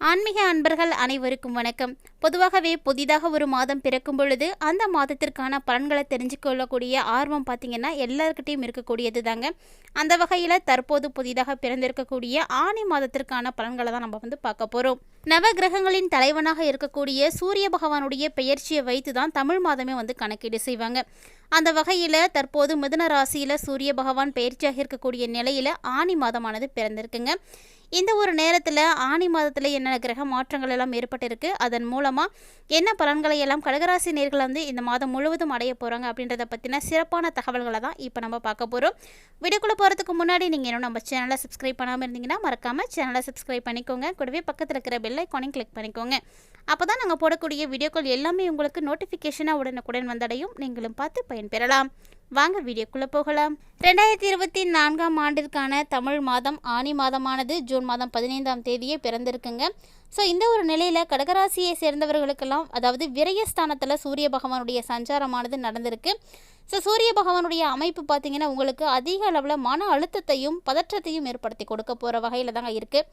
ஆன்மீக அன்பர்கள் அனைவருக்கும் வணக்கம். பொதுவாகவே புதிதாக ஒரு மாதம் பிறக்கும் பொழுது அந்த மாதத்திற்கான பலன்களை தெரிஞ்சுக்கொள்ளக்கூடிய ஆர்வம் பார்த்திங்கன்னா எல்லாருக்கிட்டையும் இருக்கக்கூடியது தாங்க அந்த வகையில் தற்போது புதிதாக பிறந்திருக்கக்கூடிய ஆணி மாதத்திற்கான பலன்களை தான் நம்ம வந்து பார்க்க போகிறோம் நவ கிரகங்களின் தலைவனாக இருக்கக்கூடிய சூரிய பகவானுடைய பெயர்ச்சியை வைத்து தான் தமிழ் மாதமே வந்து கணக்கீடு செய்வாங்க. அந்த வகையில் தற்போது மிதுன ராசியில் சூரிய பகவான் பயிற்சியாக இருக்கக்கூடிய நிலையில் ஆணி மாதமானது பிறந்திருக்குங்க. இந்த ஒரு நேரத்தில் ஆணி மாதத்தில் என்னென்ன கிரக மாற்றங்கள் எல்லாம் ஏற்பட்டிருக்கு அதன் மூலமாக என்ன பலன்களை எல்லாம் கடகராசி நேர்களை வந்து இந்த மாதம் முழுவதும் அடைய போகிறாங்க அப்படின்றத பற்றின சிறப்பான தகவல்களை தான் இப்போ நம்ம பார்க்க போகிறோம் வீடியோக்குள்ளே போகிறதுக்கு முன்னாடி நீங்கள் இன்னும் நம்ம சேனலை சப்ஸ்கிரைப் பண்ணாமல் இருந்தீங்கன்னா மறக்காமல் சேனலை சப்ஸ்கிரைப் பண்ணிக்கோங்க. கூடவே பக்கத்தில் இருக்கிற பெல் ஐக்கானையும் கிளிக் பண்ணிக்கோங்க. அப்போ தான் நாங்கள் போடக்கூடிய வீடியோக்கள் எல்லாமே உங்களுக்கு நோட்டிஃபிகேஷனாக உடனுக்குடன் வந்தடையும். நீங்களும் பார்த்து பயன்பெறலாம். வாங்க வீடியோக்குள்ளே போகலாம். ரெண்டாயிரத்தி இருபத்தி நான்காம் ஆண்டிற்கான தமிழ் மாதம் ஆனி மாதமானது ஜூன் மாதம் பதினைந்தாம் தேதியே பிறந்திருக்குங்க. ஸோ இந்த ஒரு நிலையில் கடகராசியை சேர்ந்தவர்களுக்கெல்லாம் அதாவது விரயஸ்தானத்தில் சூரிய பகவானுடைய சஞ்சாரமானது நடந்திருக்கு. ஸோ சூரிய பகவானுடைய அமைப்பு பார்த்தீங்கன்னா உங்களுக்கு அதிக அளவில் மன அழுத்தத்தையும் பதற்றத்தையும் ஏற்படுத்தி கொடுக்க போகிற வகையில் தாங்க இருக்குது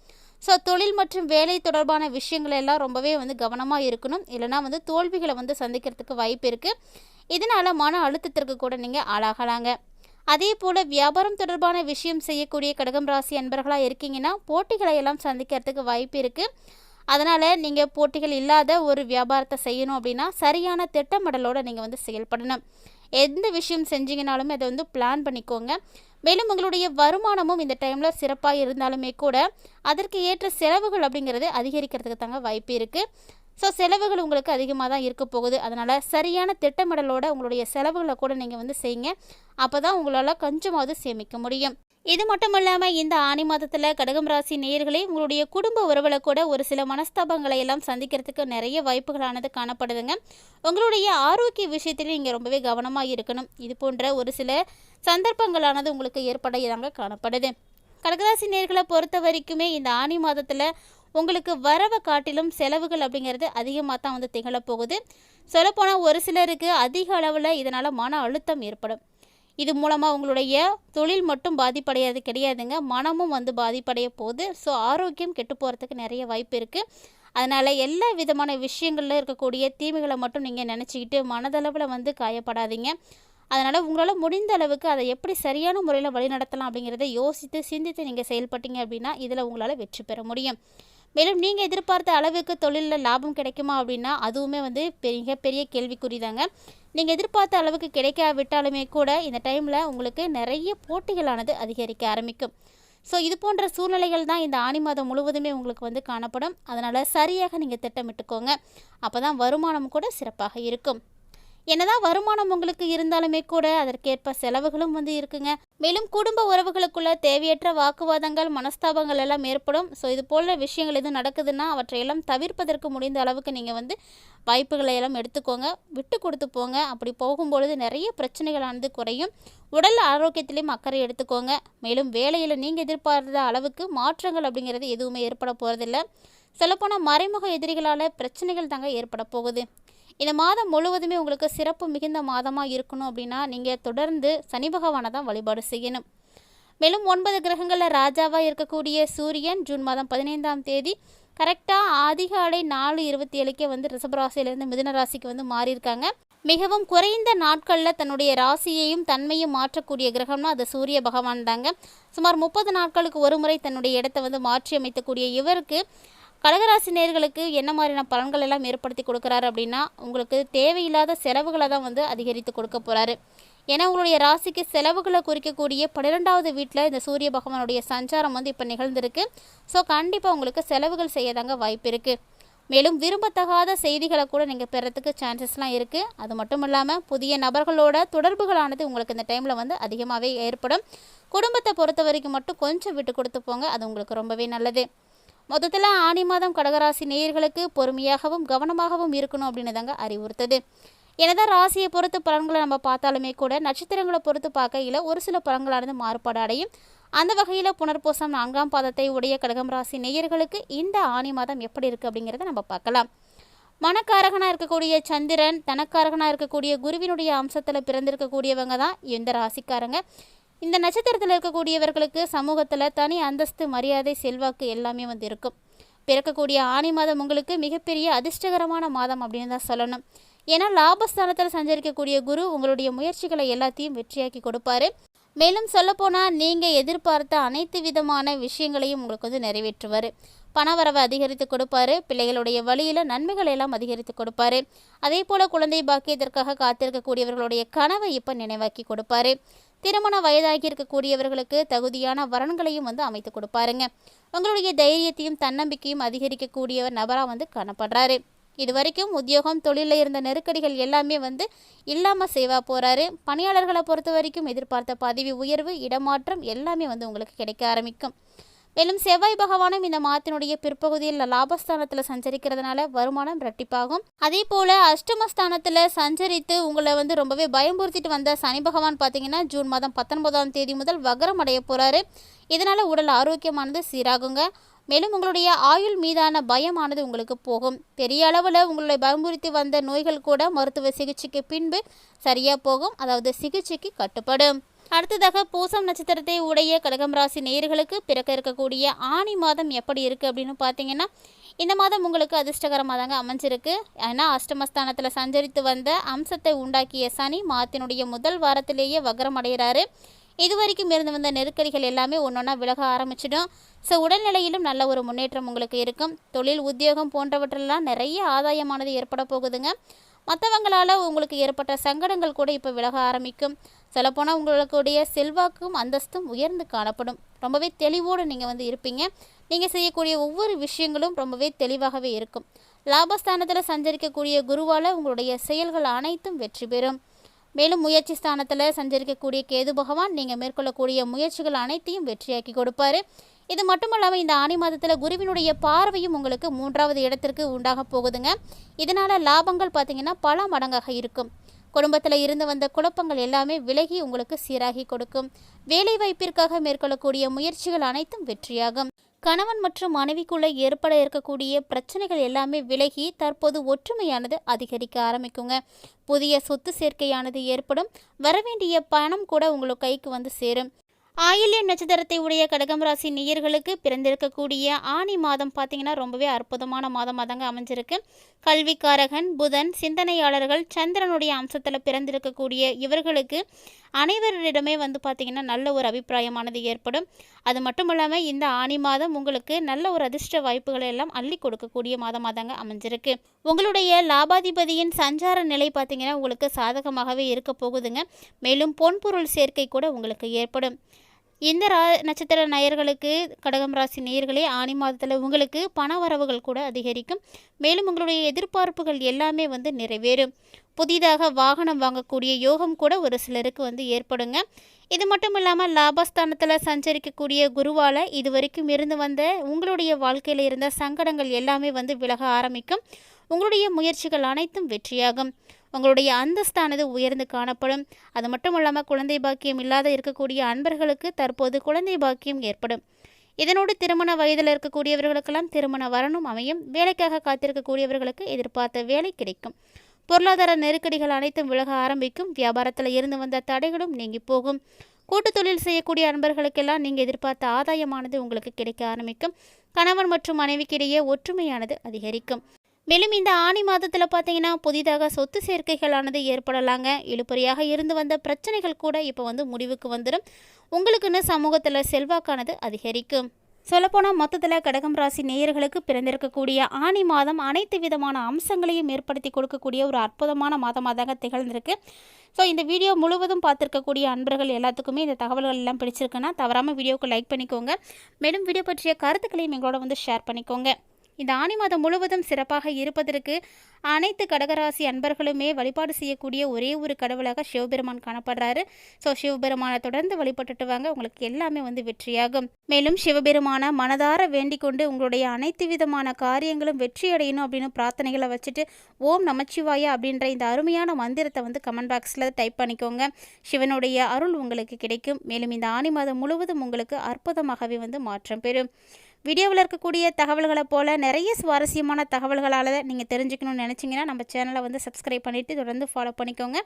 ஸோ தொழில் மற்றும் வேலை தொடர்பான விஷயங்கள் எல்லாம் ரொம்பவே வந்து கவனமாக இருக்கணும். இல்லைனா வந்து தோல்விகளை வந்து சந்திக்கிறதுக்கு வாய்ப்பு இருக்குது இதனால் மன அழுத்தத்திற்கு கூட நீங்கள் ஆளாகலாங்க. அதே போல் வியாபாரம் தொடர்பான விஷயம் செய்யக்கூடிய கடகம் ராசி அன்பர்களாக இருக்கீங்கன்னா போட்டிகளை எல்லாம் சந்திக்கிறதுக்கு வாய்ப்பு இருக்குது அதனால் நீங்கள் போட்டிகள் இல்லாத ஒரு வியாபாரத்தை செய்யணும் அப்படின்னா சரியான திட்டமிடலோடு நீங்கள் வந்து செயல்படணும். எந்த விஷயம் செஞ்சீங்கனாலும் அதை வந்து பிளான் பண்ணிக்கோங்க. மேலும் உங்களுடைய வருமானமும் இந்த டைமில் சிறப்பாக இருந்தாலுமே கூட அதற்கு ஏற்ற செலவுகள் அப்படிங்கிறது அதிகரிக்கிறதுக்கு தாங்க வாய்ப்பு இருக்குது ஸோ செலவுகள் உங்களுக்கு அதிகமாக தான் இருக்க போகுது. அதனால் சரியான திட்டமிடலோட உங்களுடைய செலவுகளை கூட நீங்கள் வந்து செய்யுங்க. அப்போ தான் உங்களால் கொஞ்சமாவது சேமிக்க முடியும். இது மட்டும் இல்லாமல் இந்த ஆணி மாதத்தில் கடகம் ராசி நேயர்களே உங்களுடைய குடும்ப உறவில் கூட ஒரு சில மனஸ்தாபங்களை எல்லாம் சந்திக்கிறதுக்கு நிறைய வாய்ப்புகளானது காணப்படுதுங்க. உங்களுடைய ஆரோக்கிய விஷயத்தில் நீங்கள் ரொம்பவே கவனமாக இருக்கணும். இது போன்ற ஒரு சில சந்தர்ப்பங்களானது உங்களுக்கு ஏற்பட இதாங்க காணப்படுது. கடகராசி நேர்களை பொறுத்த வரைக்குமே இந்த ஆணி மாதத்தில் உங்களுக்கு வரவை காட்டிலும் செலவுகள் அப்படிங்கிறது அதிகமாக தான் வந்து திகழப்போகுது சொல்லப்போனால் ஒரு சிலருக்கு அதிக அளவில் இதனால் மன அழுத்தம் ஏற்படும். இது மூலமாக உங்களுடைய தொழில் மட்டும் பாதிப்படையாது கிடையாதுங்க. மனமும் வந்து பாதிப்படைய போகுது. ஸோ ஆரோக்கியம் கெட்டு போகிறதுக்கு நிறைய வாய்ப்பு இருக்குது அதனால் எல்லா விதமான விஷயங்களில் இருக்கக்கூடிய தீமைகளை மட்டும் நீங்கள் நினச்சிக்கிட்டு மனதளவில் வந்து காயப்படாதீங்க. அதனால் உங்களால் முடிந்த அளவுக்கு அதை எப்படி சரியான முறையில் வழிநடத்தலாம் அப்படிங்கிறத யோசித்து சிந்தித்து நீங்கள் செயல்பட்டீங்க அப்படின்னா இதில் உங்களால் வெற்றி பெற முடியும். மேலும் நீங்கள் எதிர்பார்த்த அளவுக்கு தொழிலில் லாபம் கிடைக்குமா அப்படின்னா அதுவுமே வந்து மிகப்பெரிய கேள்விக்குறி தாங்க நீங்கள் எதிர்பார்த்த அளவுக்கு கிடைக்காவிட்டாலுமே கூட இந்த டைமில் உங்களுக்கு நிறைய போட்டிகளானது அதிகரிக்க ஆரம்பிக்கும். ஸோ இது போன்ற சூழ்நிலைகள் தான் இந்த ஆணி மாதம் முழுவதுமே உங்களுக்கு வந்து காணப்படும். அதனால் சரியாக நீங்கள் திட்டமிட்டுக்கோங்க. அப்போ தான் வருமானம் கூட சிறப்பாக இருக்கும். என்னதான் வருமானம் உங்களுக்கு இருந்தாலுமே கூட அதற்கேற்ப செலவுகளும் வந்து இருக்குங்க. மேலும் குடும்ப உறவுகளுக்குள்ள தேவையற்ற வாக்குவாதங்கள் மனஸ்தாபங்கள் எல்லாம் ஏற்படும். ஸோ இது போல விஷயங்கள் எதுவும் நடக்குதுன்னா அவற்றையெல்லாம் தவிர்ப்பதற்கு முடிந்த அளவுக்கு நீங்கள் வந்து வாய்ப்புகளை எல்லாம் எடுத்துக்கோங்க. விட்டு கொடுத்து போங்க. அப்படி போகும்பொழுது நிறைய பிரச்சனைகளானது குறையும். உடல் ஆரோக்கியத்திலையும் அக்கறை எடுத்துக்கோங்க. மேலும் வேலையில் நீங்கள் எதிர்பார்த்த அளவுக்கு மாற்றங்கள் அப்படிங்கிறது எதுவுமே ஏற்பட போகிறதில்ல சொல்லப்போனால் மறைமுக எதிரிகளால் பிரச்சனைகள் தாங்க ஏற்பட போகுது. இந்த மாதம் முழுவதுமே உங்களுக்கு சிறப்பு மிகுந்த மாதமாக இருக்கணும் அப்படின்னா நீங்கள் தொடர்ந்து சனி பகவானை தான் வழிபாடு செய்யணும். மேலும் ஒன்பது கிரகங்களில் ராஜாவாக இருக்கக்கூடிய சூரியன் ஜூன் மாதம் பதினைந்தாம் தேதி கரெக்டாக அதிகாலை நாலு இருபத்தி ஏழுக்கே வந்து ரிஷபராசியிலேருந்து மிதுன ராசிக்கு வந்து மாறியிருக்காங்க. மிகவும் குறைந்த நாட்களில் தன்னுடைய ராசியையும் தன்மையும் மாற்றக்கூடிய கிரகம்னா அது சூரிய பகவான் தாங்க. சுமார் முப்பது நாட்களுக்கு ஒரு முறை தன்னுடைய இடத்தை வந்து மாற்றி அமைத்தக்கூடிய இவருக்கு கடகராசி நேர்களுக்கு என்ன மாதிரியான பலன்கள் எல்லாம் ஏற்படுத்தி கொடுக்குறாரு அப்படின்னா உங்களுக்கு தேவையில்லாத செலவுகளை தான் வந்து அதிகரித்து கொடுக்க போகிறாரு ஏன்னா உங்களுடைய ராசிக்கு செலவுகளை குறிக்கக்கூடிய பன்னிரெண்டாவது வீட்டில் இந்த சூரிய பகவானுடைய சஞ்சாரம் வந்து இப்போ நிகழ்ந்திருக்கு. ஸோ கண்டிப்பாக உங்களுக்கு செலவுகள் செய்யதாங்க வாய்ப்பு இருக்குது மேலும் விரும்பத்தகாத செய்திகளை கூட நீங்கள் பெறத்துக்கு சான்சஸ்லாம் இருக்குது அது மட்டும் இல்லாமல் புதிய நபர்களோட தொடர்புகளானது உங்களுக்கு இந்த டைமில் வந்து அதிகமாகவே ஏற்படும். குடும்பத்தை பொறுத்த வரைக்கும் மட்டும் கொஞ்சம் விட்டு கொடுத்து போங்க. அது உங்களுக்கு ரொம்பவே நல்லது. மொத்தத்தில் ஆணி மாதம் கடகராசி நேயர்களுக்கு பொறுமையாகவும் கவனமாகவும் இருக்கணும் அப்படின்னு தாங்க அறிவுறுத்தது. என்னதான் ராசியை பொறுத்து பலன்களை நம்ம பார்த்தாலுமே கூட நட்சத்திரங்களை பொறுத்து பார்க்கையில் ஒரு சில பலன்களானது மாறுபாடு அடையும். அந்த வகையில் புனர்பூசம் நான்காம் பாதத்தை உடைய கடகம் ராசி நேயர்களுக்கு இந்த ஆணி மாதம் எப்படி இருக்குது அப்படிங்கிறத நம்ம பார்க்கலாம். மனக்காரகனாக இருக்கக்கூடிய சந்திரன் தனக்காரகனாக இருக்கக்கூடிய குருவினுடைய அம்சத்தில் பிறந்திருக்கக்கூடியவங்க தான் இந்த ராசிக்காரங்க. இந்த நட்சத்திரத்தில் இருக்கக்கூடியவர்களுக்கு சமூகத்தில் தனி அந்தஸ்து மரியாதை செல்வாக்கு எல்லாமே வந்து இருக்கும். பிறக்கக்கூடிய ஆணி மாதம் உங்களுக்கு மிகப்பெரிய அதிர்ஷ்டகரமான மாதம் அப்படின்னு தான் சொல்லணும். ஏன்னா லாபஸ்தானத்தில் சஞ்சரிக்கக்கூடிய குரு உங்களுடைய முயற்சிகளை எல்லாத்தையும் வெற்றியாக்கி கொடுப்பாரு. மேலும் சொல்லப்போனால் நீங்கள் எதிர்பார்த்த அனைத்து விதமான விஷயங்களையும் உங்களுக்கு வந்து நிறைவேற்றுவார். பணவரவை அதிகரித்து கொடுப்பாரு. பிள்ளைகளுடைய வழியில் நன்மைகள் எல்லாம் அதிகரித்து கொடுப்பாரு. அதே போல் குழந்தை பாக்கியத்திற்காக காத்திருக்கக்கூடியவர்களுடைய கனவை இப்போ நினைவாக்கி கொடுப்பாரு. திருமண வயதாகி இருக்கக்கூடியவர்களுக்கு தகுதியான வரன்களையும் வந்து அமைத்து கொடுப்பாருங்க. உங்களுடைய தைரியத்தையும் தன்னம்பிக்கையும் அதிகரிக்கக்கூடிய நபராக வந்து காணப்படுறாரு. இது வரைக்கும் உத்தியோகம் தொழிலில் இருந்த நெருக்கடிகள் எல்லாமே வந்து இல்லாமல் செய்வா போகிறாரு பணியாளர்களை பொறுத்த வரைக்கும் எதிர்பார்த்த பதவி உயர்வு இடமாற்றம் எல்லாமே வந்து உங்களுக்கு கிடைக்க ஆரம்பிக்கும். மேலும் செவ்வாய் பகவானும் இந்த மாதத்தினுடைய பிற்பகுதியில் லாபஸ்தானத்தில் சஞ்சரிக்கிறதுனால வருமானம் இரட்டிப்பாகும். அதே போல் அஷ்டமஸ்தானத்தில் சஞ்சரித்து உங்களை வந்து ரொம்பவே பயம்புறுத்திட்டு வந்த சனி பகவான் பார்த்தீங்கன்னா ஜூன் மாதம் பத்தொன்பதாம் தேதி முதல் வகரம் அடைய போகிறாரு இதனால் உடல் ஆரோக்கியமானது சீராகுங்க. மேலும் உங்களுடைய ஆயுள் மீதான பயமானது உங்களுக்கு போகும். பெரிய அளவில் உங்களை பயமுறுத்தி வந்த நோய்கள் கூட மருத்துவ சிகிச்சைக்கு பின்பு சரியாக போகும். அதாவது சிகிச்சைக்கு கட்டுப்படும். அடுத்ததாக பூசம் நட்சத்திரத்தை உடைய கடகம் ராசி நேர்களுக்கு பிறக்க இருக்கக்கூடிய ஆணி மாதம் எப்படி இருக்குது அப்படின்னு பார்த்தீங்கன்னா இந்த மாதம் உங்களுக்கு அதிர்ஷ்டகரமாக தாங்க அமைஞ்சிருக்கு. ஏன்னா அஷ்டமஸ்தானத்தில் சஞ்சரித்து வந்த அம்சத்தை உண்டாக்கிய சனி மாதத்தினுடைய முதல் வாரத்திலேயே வக்ரம் அடைகிறாரு. இது வரைக்கும் இருந்து வந்த நெருக்கடிகள் எல்லாமே ஒன்றொன்னா விலக ஆரம்பிச்சிடும். ஸோ உடல்நிலையிலும் நல்ல ஒரு முன்னேற்றம் உங்களுக்கு இருக்கும். தொழில் உத்தியோகம் போன்றவற்றெல்லாம் நிறைய ஆதாயமானது ஏற்பட போகுதுங்க. மற்றவங்களால் உங்களுக்கு ஏற்பட்ட சங்கடங்கள் கூட இப்போ விலக ஆரம்பிக்கும். சொல்லப்போனால் உங்களுடைய செல்வாக்கும் அந்தஸ்தும் உயர்ந்து காணப்படும். ரொம்பவே தெளிவோடு நீங்கள் வந்து இருப்பீங்க. நீங்கள் செய்யக்கூடிய ஒவ்வொரு விஷயங்களும் ரொம்பவே தெளிவாகவே இருக்கும். லாபஸ்தானத்தில் சஞ்சரிக்கக்கூடிய குருவால் உங்களுடைய செயல்கள் அனைத்தும் வெற்றி பெறும். மேலும் முயற்சி ஸ்தானத்தில் சஞ்சரிக்கக்கூடிய கேது பகவான் நீங்கள் மேற்கொள்ளக்கூடிய முயற்சிகள் அனைத்தையும் வெற்றியாக்கி கொடுப்பாரு. இது மட்டும் இல்லாமல் இந்த ஆணி மாதத்தில் குருவினுடைய பார்வையும் உங்களுக்கு மூன்றாவது இடத்திற்கு உண்டாக போகுதுங்க. இதனால் லாபங்கள் பார்த்தீங்கன்னா பல மடங்காக இருக்கும். குடும்பத்தில் இருந்து வந்த குழப்பங்கள் எல்லாமே விலகி உங்களுக்கு சீராகி கொடுக்கும். வேலை வாய்ப்பிற்காக மேற்கொள்ளக்கூடிய முயற்சிகள் அனைத்தும் வெற்றியாகும். கணவன் மற்றும் மனைவிக்குள்ளே ஏற்பட இருக்கக்கூடிய பிரச்சனைகள் எல்லாமே விலகி தற்போது ஒற்றுமையானது அதிகரிக்க ஆரம்பிக்குங்க. புதிய சொத்து சேர்க்கையானது ஏற்படும். வரவேண்டிய பணம் கூட உங்களுக்கு கைக்கு வந்து சேரும். ஆயில்ய நட்சத்திரத்தை உடைய கடகம் ராசி நேயர்களுக்கு பிறந்திருக்கக்கூடிய ஆணி மாதம் பார்த்தீங்கன்னா ரொம்பவே அற்புதமான மாதமாக தாங்க அமைஞ்சிருக்கு. கல்விக்காரகன் புதன் சிந்தனையாளர்கள் சந்திரனுடைய அம்சத்தில் பிறந்திருக்கக்கூடிய இவர்களுக்கு அனைவரிடமே வந்து பார்த்திங்கன்னா நல்ல ஒரு அபிப்பிராயமானது ஏற்படும். அது மட்டும் இல்லாமல் இந்த ஆணி மாதம் உங்களுக்கு நல்ல ஒரு அதிர்ஷ்ட வாய்ப்புகளை எல்லாம் அள்ளி கொடுக்கக்கூடிய மாதமாக தாங்க அமைஞ்சிருக்கு. உங்களுடைய லாபாதிபதியின் சஞ்சார நிலை பார்த்திங்கன்னா உங்களுக்கு சாதகமாகவே இருக்க போகுதுங்க. மேலும் பொன்பொருள் சேர்க்கை கூட உங்களுக்கு ஏற்படும். இந்த ரா நட்சத்திர நேயர்களுக்கு கடகம் ராசி நேயர்களே ஆணி மாதத்தில் உங்களுக்கு பண வரவுகள் கூட அதிகரிக்கும். மேலும் உங்களுடைய எதிர்பார்ப்புகள் எல்லாமே வந்து நிறைவேறும். புதிதாக வாகனம் வாங்கக்கூடிய யோகம் கூட ஒரு சிலருக்கு வந்து ஏற்படுங்க. இது மட்டும் இல்லாமல் லாபஸ்தானத்தில் சஞ்சரிக்கக்கூடிய குருவால் இது வரைக்கும் இருந்து வந்த உங்களுடைய வாழ்க்கையில் இருந்த சங்கடங்கள் எல்லாமே வந்து விலக ஆரம்பிக்கும். உங்களுடைய முயற்சிகள் அனைத்தும் வெற்றியாகும். உங்களுடைய அந்தஸ்தானது உயர்ந்து காணப்படும். அது மட்டும் இல்லாமல் குழந்தை பாக்கியம் இல்லாத இருக்கக்கூடிய அன்பர்களுக்கு தற்போது குழந்தை பாக்கியம் ஏற்படும். இதனோடு திருமண வயதில் இருக்கக்கூடியவர்களுக்கெல்லாம் திருமண வரணும் அமையும். வேலைக்காக காத்திருக்கக்கூடியவர்களுக்கு எதிர்பார்த்த வேலை கிடைக்கும். பொருளாதார நெருக்கடிகள் அனைத்தும் விலக ஆரம்பிக்கும். வியாபாரத்தில் இருந்து வந்த தடைகளும் நீங்கி போகும். கூட்டு தொழில் செய்யக்கூடிய அன்பர்களுக்கெல்லாம் நீங்கள் எதிர்பார்த்த ஆதாயமானது உங்களுக்கு கிடைக்க ஆரம்பிக்கும். கணவன் மற்றும் மனைவிக்கிடையே ஒற்றுமையானது அதிகரிக்கும். மேலும் இந்த ஆணி மாதத்தில் பார்த்தீங்கன்னா புதிதாக சொத்து சேர்க்கைகளானது ஏற்படலாங்க. இழுப்பறியாக இருந்து வந்த பிரச்சனைகள் கூட இப்போ வந்து முடிவுக்கு வந்துடும் உங்களுக்குன்னு சமூகத்தில் செல்வாக்கானது அதிகரிக்கும். சொல்லப்போனால் மொத்தத்தில் கடகம் ராசி நேயர்களுக்கு பிறந்திருக்கக்கூடிய ஆணி மாதம் அனைத்து விதமான அம்சங்களையும் ஏற்படுத்தி கொடுக்கக்கூடிய ஒரு அற்புதமான மாதமாக தாங்க திகழ்ந்திருக்கு. ஸோ இந்த வீடியோ முழுவதும் பார்த்துருக்கக்கூடிய அன்பர்கள் எல்லாத்துக்குமே இந்த தகவல்கள் எல்லாம் பிடிச்சிருக்குன்னா தவறாமல் வீடியோவுக்கு லைக் பண்ணிக்கோங்க. மேலும் வீடியோ பற்றிய கருத்துக்களையும் எங்களோட வந்து ஷேர் பண்ணிக்கோங்க. இந்த ஆணி மாதம் முழுவதும் சிறப்பாக இருப்பதற்கு அனைத்து கடகராசி அன்பர்களுமே வழிபாடு செய்யக்கூடிய ஒரே ஒரு கடவுளாக சிவபெருமான் காணப்படுறாரு. ஸோ சிவபெருமானை தொடர்ந்து வழிபட்டுட்டு வாங்க. உங்களுக்கு எல்லாமே வந்து வெற்றியாகும். மேலும் சிவபெருமான மனதார வேண்டிக் கொண்டு உங்களுடைய அனைத்து விதமான காரியங்களும் வெற்றி அடையணும் அப்படின்னு பிரார்த்தனைகளை வச்சுட்டு ஓம் நமச்சிவாயா அப்படின்ற இந்த அருமையான மந்திரத்தை வந்து கமெண்ட் பாக்ஸில் டைப் பண்ணிக்கோங்க. சிவனுடைய அருள் உங்களுக்கு கிடைக்கும். மேலும் இந்த ஆணி மாதம் முழுவதும் உங்களுக்கு அற்புதமாகவே வந்து மாற்றம் பெறும். வீடியோவில் இருக்கக்கூடிய தகவல்களை போல் நிறைய சுவாரஸ்யமான தகவல்களால் நீங்கள் தெரிஞ்சுக்கணும்னு நினச்சிங்கன்னா நம்ம சேனலை வந்து சப்ஸ்கிரைப் பண்ணிவிட்டு தொடர்ந்து ஃபாலோ பண்ணிக்கோங்க.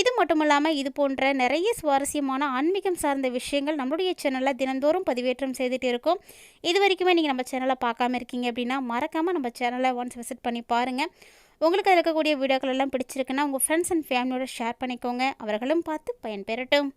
இது மட்டும் இல்லாமல் இது போன்ற நிறைய சுவாரஸ்யமான ஆன்மீகம் சார்ந்த விஷயங்கள் நம்மளுடைய சேனலில் தினந்தோறும் பதிவேற்றம் செய்துட்டு இருக்கோம். இது வரைக்குமே நீங்கள் நம்ம சேனலை பார்க்காம இருக்கீங்க அப்படின்னா மறக்காமல் நம்ம சேனலை ஒன்ஸ் விசிட் பண்ணி பாருங்கள் உங்களுக்கு அதில் இருக்கக்கூடிய வீடியோக்கள் எல்லாம் பிடிச்சிருக்குன்னா உங்கள் ஃப்ரெண்ட்ஸ் அண்ட் ஃபேமிலியோட ஷேர் பண்ணிக்கோங்க. அவர்களும் பார்த்து பயன்பெறட்டும்.